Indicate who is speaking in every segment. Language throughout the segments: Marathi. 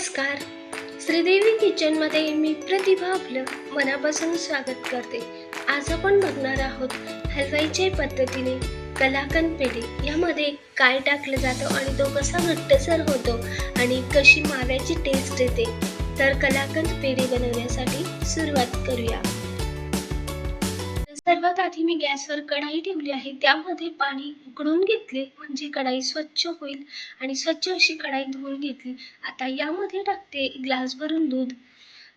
Speaker 1: नमस्कार. श्रीदेवी किचनमध्ये मी प्रतिभा आपलं मनापासून स्वागत करते. आज आपण बघणार आहोत हलवाईच्या पद्धतीने कलाकंद पेढे. यामध्ये काय टाकलं जातं आणि तो कसा घट्टसर होतो आणि कशी माव्याची टेस्ट येते? तर कलाकंद पेढे बनवण्यासाठी सुरुवात करूया. सर्वात आधी मी गॅसवर कढाई ठेवली आहे. त्यामध्ये पाणी उकळून घेतले. म्हणजे कढाई स्वच्छ होईल आणि स्वच्छ अशी कढाई धुवून घेतली. आता यामध्ये टाकते ग्लास भरून दूध.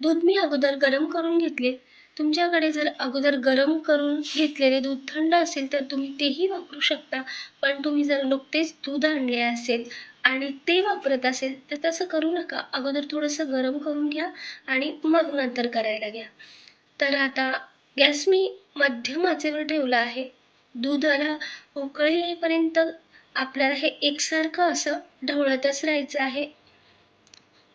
Speaker 1: दूध मी अगोदर गरम करून घेतले. तुमच्याकडे जर अगोदर गरम करून घेतलेले दूध थंड असेल तर तुम्ही तेही वापरू शकता. पण तुम्ही जर नुकतेच दूध आणले असेल आणि ते वापरत असेल तर तसं करू नका. अगोदर थोडंसं गरम करून घ्या आणि मग नंतर करायला घ्या. तर आता गॅस मी मध्यम आचेवर ठेवलं आहे. दुधाला उकळी येईपर्यंत आपल्याला हे एकसारखं असं ढवळतच राहायचं आहे.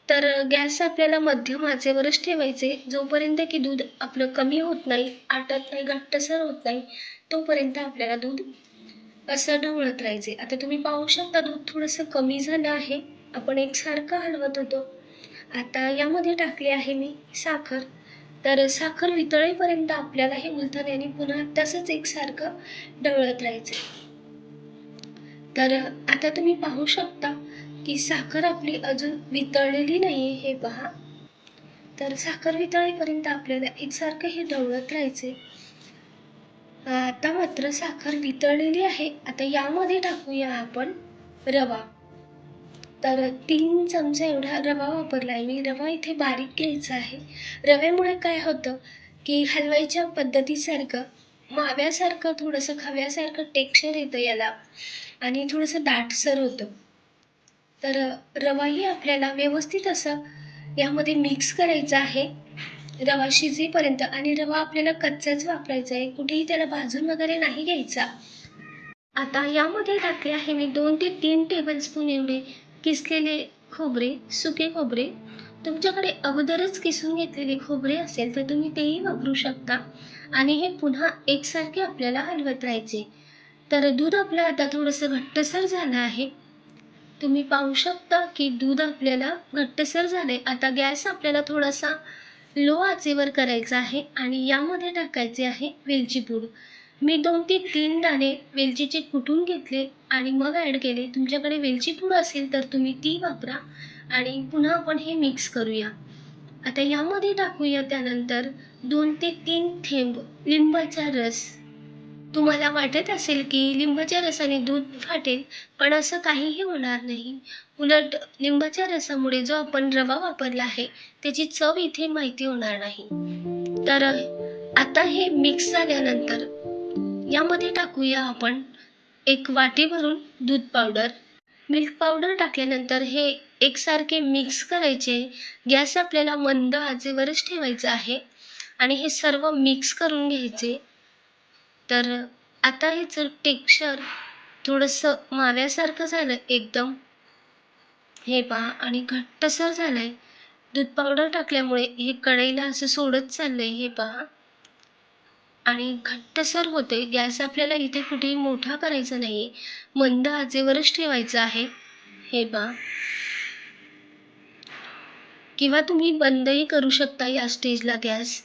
Speaker 1: तर गॅस आपल्याला मध्यम आचेवरच ठेवायचे. जोपर्यंत की दूध आपलं कमी होत नाही आटत नाही घट्टसर होत नाही तोपर्यंत आपल्याला दूध असं ढवळत राहायचे. आता तुम्ही पाहू शकता दूध थोडंसं कमी झालं आहे. आपण एकसारखं हलवत होतो. आता यामध्ये टाकली आहे मी साखर. तर साखर वितळेपर्यंत आपल्याला हे उलथाने आणि पुन्हा तसंच एकसारखं ढवळत राहायचं तर आता तुम्ही पाहू शकता की साखर आपली अजून वितळलेली नाही हे पहा. तर साखर वितळेपर्यंत आपल्याला एकसारखं हे ढवळत राहायचे आता मात्र साखर वितळलेली आहे. आता यामध्ये टाकूया आपण रवा. तर तीन चमचे एवढा रवा वापरला आहे. मी रवा इथे बारीक घ्यायचा आहे. रव्यामुळे काय होतं की हलवाईच्या पद्धतीसारखं माव्यासारखं थोडंसं खव्यासारखं टेक्स्चर येतं याला आणि थोडंसं दाटसर होतं. तर रवाही आपल्याला व्यवस्थित असं यामध्ये मिक्स करायचा आहे रवा शिजेपर्यंत आणि रवा आपल्याला कच्चाच वापरायचा आहे. कुठेही त्याला भाजून वगैरे नाही घ्यायचा. आता यामध्ये टाकले आहे मी दोन ते तीन टेबलस्पून एवढे किसलेले खोबरे सुके खोबरे? तुमच्याकडे अगोदरच किसून घेतलेले खोबरे असेल तर तुम्ही तेही वापरू शकता. आणि हे पुन्हा एकसारखे आपल्याला हलवत राहायचे. तर दूध आपलं आता थोडंसं घट्टसर झालं आहे. तुम्ही पाहू शकता की दूध आपल्याला घट्टसर झाले आता गॅस आपल्याला थोडासा लो आचेवर करायचा आहे आणि यामध्ये टाकायचे आहे वेलची पूड. मी दोन ते तीन दाणे वेलचीचे कुटून घेतले. आणि मग ॲड केले. तुमच्याकडे वेलची पूड असेल तर तुम्ही ती वापरा आणि पुन्हा आपण हे मिक्स करूया. आता यामध्ये टाकूया त्यानंतर दोन ते तीन थेंब लिंबाचा रस. तुम्हाला वाटत असेल की लिंबाच्या रसाने दूध फाटेल पण असं काहीही होणार नाही. उलट लिंबाच्या रसामुळे जो आपण रवा वापरला आहे त्याची चव इथे माहिती होणार नाही. तर आता हे मिक्स झाल्यानंतर यामध्ये टाकूया आपण एक वाटी भरून दूध पावडर मिल्क पावडर टाकल्यानंतर हे एकसारखे मिक्स करायचे. गॅस आपल्याला मंद आचेवरच ठेवायचा आहे आणि हे सर्व मिक्स करून घ्यायचे. तर आता ह्याचं टेक्स्चर थोडंसं माव्यासारखं झालं एकदम हे पहा आणि घट्टसर झालं आहे दूध पावडर टाकल्यामुळे हे कढईला असं सोडत चाललं आहे हे पहा. आणि घट्टसर होते. गॅस आपल्याला इथे कुठेही मोठा करायचा नाही मंद आचेवरच ठेवायचा आहे. हे पहा. किंवा तुम्ही बंदही करू शकता या स्टेजला गॅस.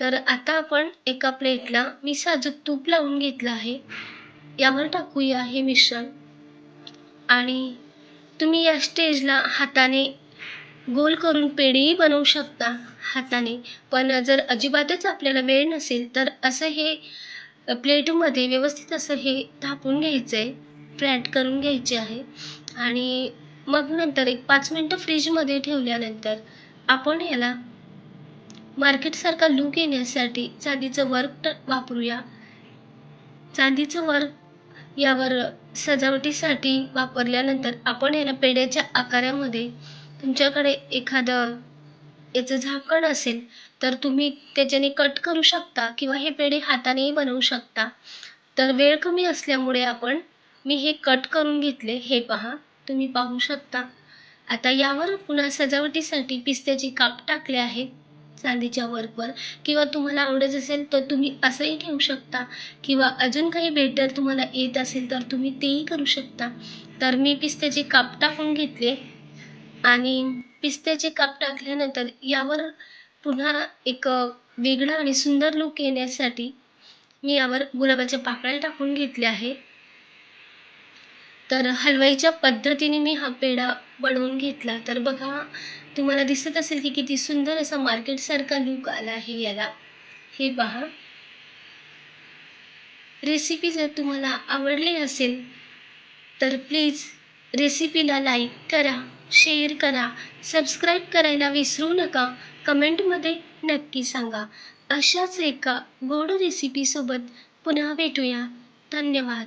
Speaker 1: तर आता आपण एका प्लेटला मी साजूक तूप लावून घेतलं आहे. यावर टाकूया हे मिश्रण. आणि तुम्ही या स्टेजला हाताने गोल करून पेढीही बनवू शकता. हाताने. पण जर अजिबातच आपल्याला वेळ नसेल तर असं हे प्लेटमध्ये व्यवस्थित असं हे थापून घ्यायचं आहे फ्लॅट करून घ्यायचे आहे. आणि मग नंतर एक पाच मिनटं फ्रीजमध्ये ठेवल्यानंतर आपण याला मार्केटसारखा लूक येण्यासाठी चांदीचं वर्क वापरूया. चांदीचं वर्क यावर सजावटीसाठी वापरल्यानंतर आपण याला पेढ्याच्या आकारामध्ये तुमच्याकडे एखादं याचं झाकण असेल तर तुम्ही त्याच्याने कट करू शकता किंवा हे पेढे हातानेही बनवू शकता. तर वेळ कमी असल्यामुळे आपण मी हे कट करून घेतले हे पहा तुम्ही पाहू शकता. आता यावर पुन्हा सजावटीसाठी पिस्त्याचे काप टाकले आहे चांदीच्या वर्कवर किंवा तुम्हाला आवडत असेल तर तुम्ही असंही ठेवू शकता. किंवा अजून काही बेटर तुम्हाला येत असेल तर तुम्ही तेही करू शकता. तर मी पिस्त्याचे काप टाकून घेतले आणि पिस्त्याचे काप टाकल्यानंतर यावर पुन्हा एक वेगळा आणि सुंदर लूक येण्यासाठी मी यावर गुलाबाच्या पाकळ्या टाकून घेतल्या आहे तर हलवाईच्या पद्धतीने मी हा पेढा बनवून घेतला. तर बघा तुम्हाला दिसत असेल की किती सुंदर असा मार्केटसारखा लूक आला आहे याला. हे पहा. रेसिपी जर तुम्हाला आवडली असेल तर प्लीज रेसिपीला लाईक करा. शेअर करा. सबस्क्राईब करायला विसरू नका. कमेंटमध्ये नक्की सांगा. अशाच एका गोड रेसिपीसोबत पुन्हा भेटूया. धन्यवाद.